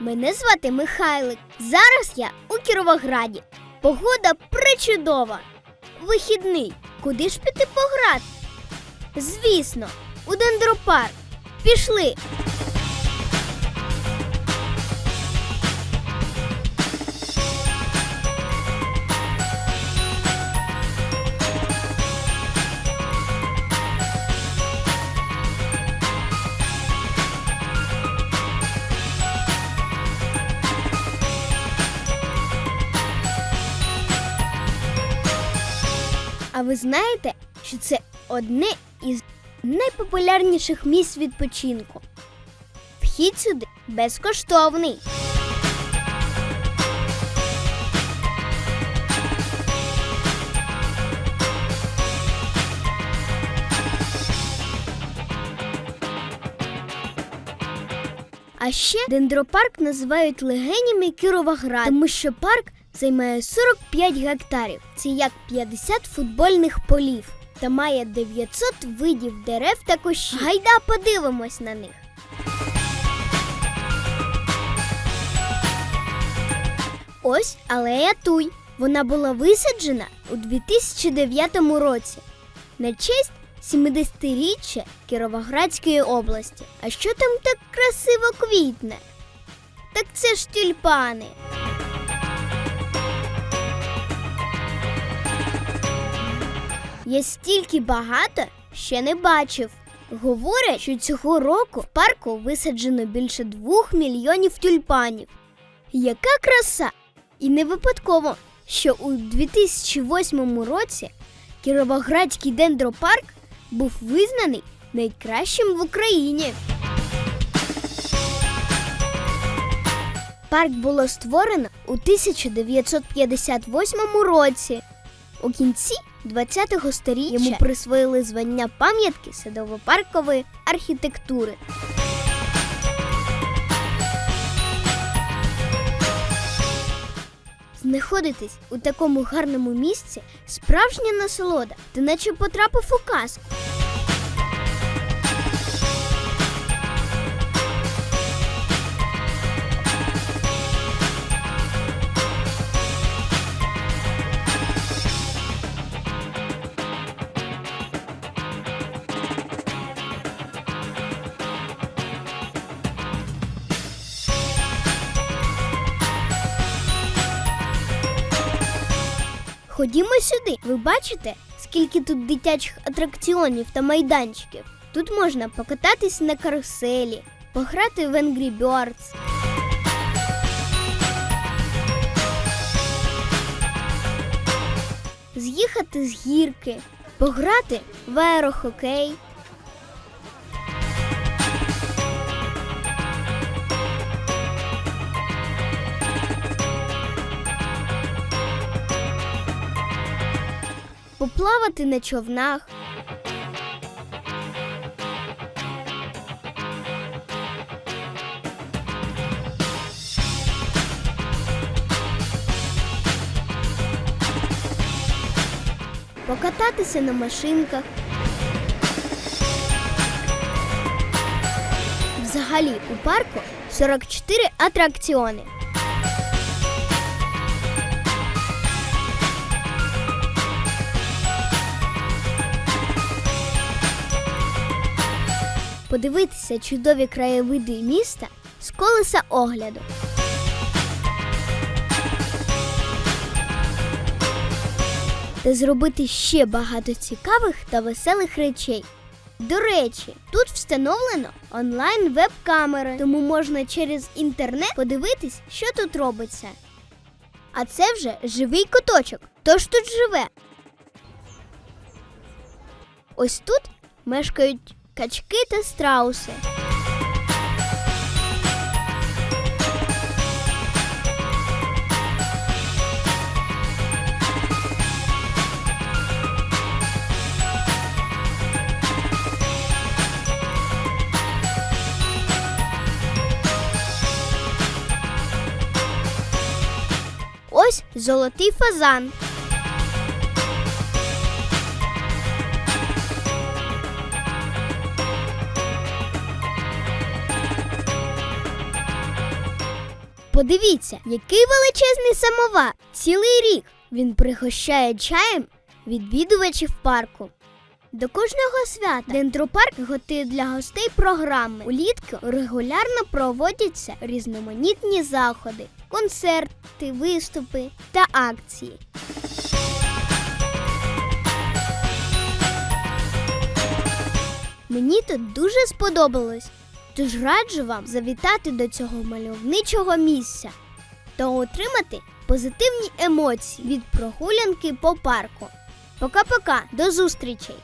Мене звати Михайлик. Зараз я у Кіровограді. Погода причудова. Вихідний. Куди ж піти пограти? Звісно, у дендропарк. Пішли. А ви знаєте, що це одне із найпопулярніших місць відпочинку. Вхід сюди безкоштовний. А ще дендропарк називають легенями Кіровограда, тому що парк займає 45 гектарів. Це як 50 футбольних полів та має 900 видів дерев та кущів. Гайда подивимось на них. Ось алея Туй. Вона була висаджена у 2009 році на честь 70-річчя Кіровоградської області. А що там так красиво квітне? Так це ж тюльпани. Я стільки багато ще не бачив. Говорять, що цього року в парку висаджено більше двох мільйонів тюльпанів. Яка краса! І не випадково, що у 2008 році Кіровоградський дендропарк був визнаний найкращим в Україні. Парк було створено у 1958 році. У кінці 20-го сторіччя йому присвоїли звання пам'ятки садово-паркової архітектури. Знаходитись у такому гарному місці справжня насолода, ти наче потрапив у казку. Ходімо сюди. Ви бачите, скільки тут дитячих атракціонів та майданчиків. Тут можна покататись на каруселі, пограти в Angry Birds. З'їхати з гірки, пограти в аерохокей. Поплавати на човнах. Покататися на машинках. Взагалі у парку 44 атракціони. Подивитися чудові краєвиди міста з колеса огляду. Та зробити ще багато цікавих та веселих речей. До речі, тут встановлено онлайн веб-камери, тому можна через інтернет подивитись, що тут робиться. А це вже живий куточок. Тож тут живе. Ось тут мешкають качки та страуси. Ось золотий фазан. Подивіться, який величезний самовар. Цілий рік він пригощає чаєм відвідувачів парку. До кожного свята дендропарк готує для гостей програми. Улітку регулярно проводяться різноманітні заходи, концерти, виступи та акції. Мені тут дуже сподобалось, тож раджу вам завітати до цього мальовничого місця та отримати позитивні емоції від прогулянки по парку. Пока-пока, до зустрічей!